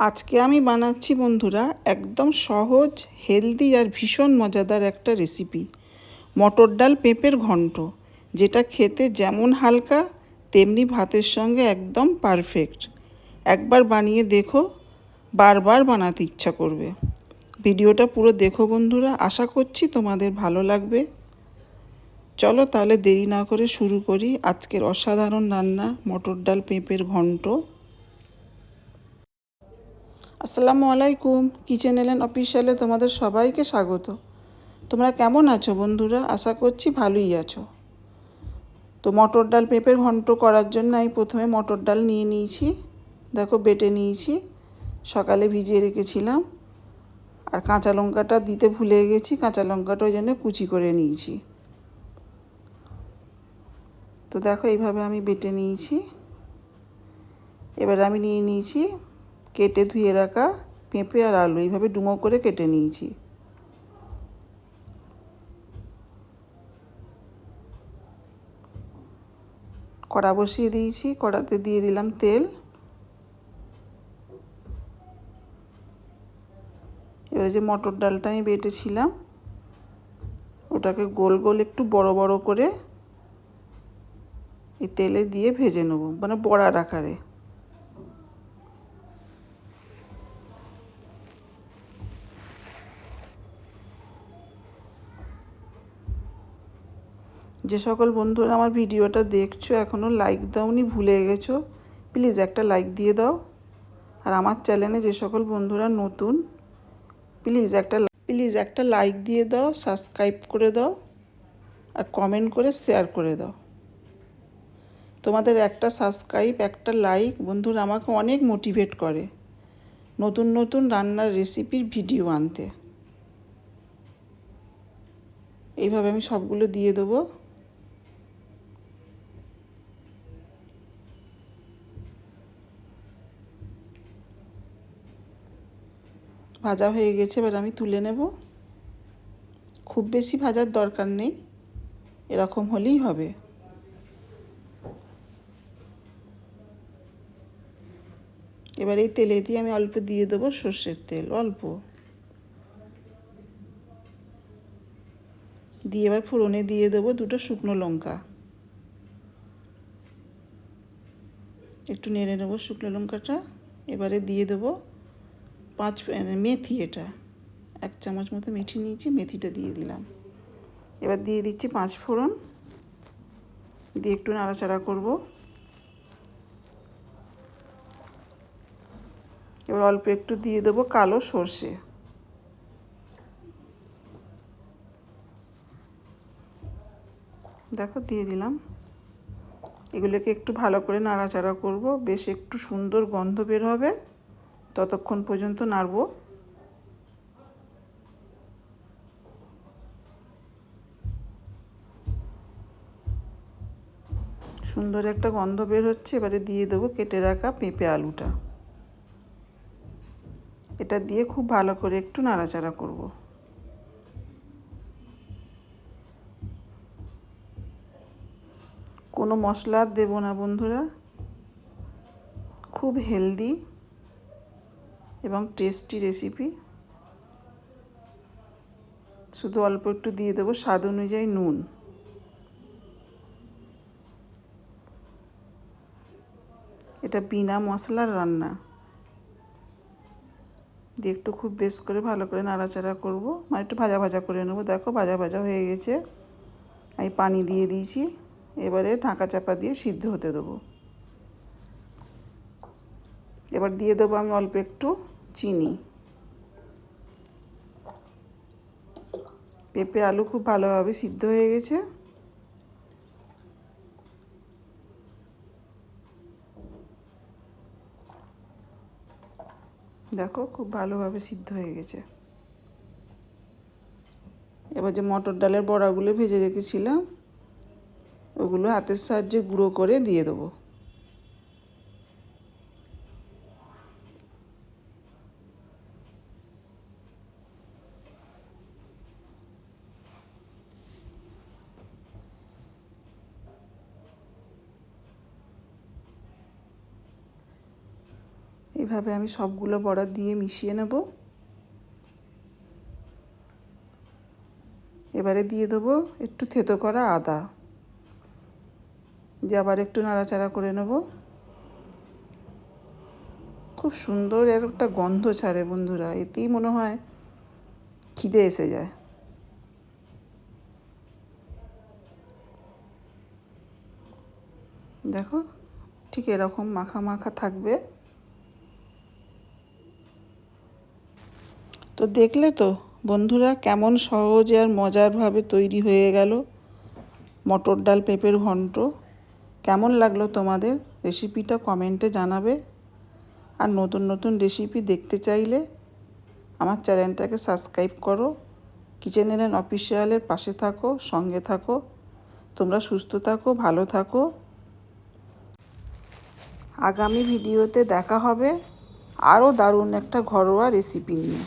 আজকে আমি বানাচ্ছি বন্ধুরা একদম সহজ হেলদি আর ভীষণ মজাদার একটা রেসিপি মটর ডাল পেঁপের ঘন্ট, যেটা খেতে যেমন হালকা, তেমনি ভাতের সঙ্গে একদম পারফেক্ট একবার বানিয়ে দেখো, বারবার বানাতে ইচ্ছা করবে। ভিডিওটা পুরো দেখো বন্ধুরা, আশা করছি তোমাদের ভালো লাগবে। চলো তাহলে দেরি না করে শুরু করি আজকের অসাধারণ রান্না, মটর ডাল পেঁপের ঘন্ট। আসসালামু আলাইকুম, কিচেন এলেন অফিসিয়ালে তোমাদের সবাইকে স্বাগত। তোমরা কেমন আছো বন্ধুরা? আশা করছি ভালোই আছো। তো মটর ডাল পেঁপের ঘন্ট করার জন্য আমি প্রথমে মটর ডাল নিয়ে নিয়েছি। দেখো, বেটে নিয়েছি। সকালে ভিজিয়ে রেখেছিলাম। আর কাঁচা লঙ্কাটা দিতে ভুলে গেছি, কাঁচা লঙ্কাটা ওই জন্য কুচি করে নিয়েছি। তো দেখো, এইভাবে আমি বেটে নিয়েছি। এবার আমি নিয়ে নিয়েছি কেটে ধুয়ে রাখা পেঁপে আর আলু, এইভাবে ডুমো করে কেটে নিয়েছি। কড়া বসিয়ে দিয়েছি, কড়াতে দিয়ে দিলাম তেল। এবারে যে মটর ডালটা আমি বেটেছিলাম, ওটাকে গোল গোল একটু বড় বড় করে এই তেলে দিয়ে ভেজে নেব মানে বড়ার আকারে। যে সকল বন্ধুরা আমার ভিডিওটা দেখছ এখনও লাইক দাওনি, ভুলে গেছো? প্লিজ একটা লাইক দিয়ে দাও। আর আমার চ্যানেলে যে সকল বন্ধুরা নতুন প্লিজ একটা প্লিজ একটা লাইক দিয়ে দাও সাবস্ক্রাইব করে দাও, আর কমেন্ট করে শেয়ার করে দাও। তোমাদের একটা সাবস্ক্রাইব একটা লাইক বন্ধুরা আমাকে অনেক মোটিভেট করে নতুন নতুন রান্নার রেসিপির ভিডিও আনতে। এইভাবে আমি সবগুলো দিয়ে দেবো। ভাজা হয়ে গেছে, এবার আমি তুলে নেব। খুব বেশি ভাজার দরকার নেই, এরকম হলেই হবে। এবার এই তেলে দিয়ে আমি অল্প দিয়ে দেবো সর্ষের তেল, অল্প। দিয়ে এবার ফোড়নে দিয়ে দেবো দুটো শুকনো লঙ্কা। একটু নেড়ে নেব শুকনো লঙ্কাটা, এবারে দিয়ে দেবো পাঁচ মেথি এটা। এক চামচ মতো মেথি নিয়েছি, মেথিটা দিয়ে দিলাম। এবার দিয়ে দিচ্ছি পাঁচ ফোড়ন। দিয়ে একটু নাড়াচাড়া করব। এবার অল্প একটু দিয়ে দেবো কালো সর্ষে। দেখো, দিয়ে দিলাম। এগুলোকে একটু ভালো করে নাড়াচাড়া করব। বেশ একটু সুন্দর গন্ধ বের হবে। ততক্ষণ পর্যন্ত নাড়ব। সুন্দর একটা গন্ধ বের হচ্ছে, এবারে দিয়ে দেবো কেটে রাখা পেঁপে আলুটা। এটা দিয়ে খুব ভালো করে একটু নাড়াচাড়া করব। কোনো মশলা দেব না বন্ধুরা। খুব হেলদি। এবং টেস্টি রেসিপি শুধু অল্প একটু দিয়ে দেবো স্বাদ অনুযায়ী নুন। এটা বিনা মশলার রান্না। দিয়ে একটু খুব বেশ করে ভালো করে নাড়াচাড়া করব। মানে একটু ভাজা ভাজা করে নেব। দেখো ভাজা ভাজা হয়ে গেছে। আমি পানি দিয়ে দিয়েছি। এবারে ঢাকা চাপা দিয়ে সিদ্ধ হতে দেবো। এবার দিয়ে দেবো আমি অল্প একটু। চিনি। পেঁপে আলু খুব ভালোভাবে সিদ্ধ হয়ে গেছে। দেখো খুব ভালোভাবে সিদ্ধ হয়ে গেছে। এবার যে মটর ডালের বড়াগুলো ভেজে রেখেছিলাম, ওগুলো হাতের সাহায্যে গুঁড়ো করে দিয়ে দেবো। এভাবে আমি সবগুলো বড়া দিয়ে মিশিয়ে নেব। এবারে দিয়ে দেবো একটু থেতো করা আদা। দিয়ে আবার একটু নাড়াচাড়া করে নেব। খুব সুন্দর এর একটা গন্ধ ছাড়ে বন্ধুরা, এতেই মনে হয় খিদে এসে যায়। দেখো, ঠিক এরকম মাখা মাখা থাকবে। তো দেখলে তো, বন্ধুরা কেমন সহজে আর মজারভাবে তৈরি হয়ে গেল মটর ডাল পেঁপের ঘন্ট। কেমন লাগল তোমাদের? রেসিপিটা কমেন্টে জানাবে। আর নতুন নতুন রেসিপি দেখতে চাইলে আমার চ্যানেলটাকে সাবস্ক্রাইব করো। কিচেন এন অফিসিয়ালের পাশে থাকো, সঙ্গে থাকো। তোমরা সুস্থ থাকো, ভালো থাকো। আগামী ভিডিওতে দেখা হবে আরও দারুণ একটা ঘরোয়া রেসিপি নিয়ে।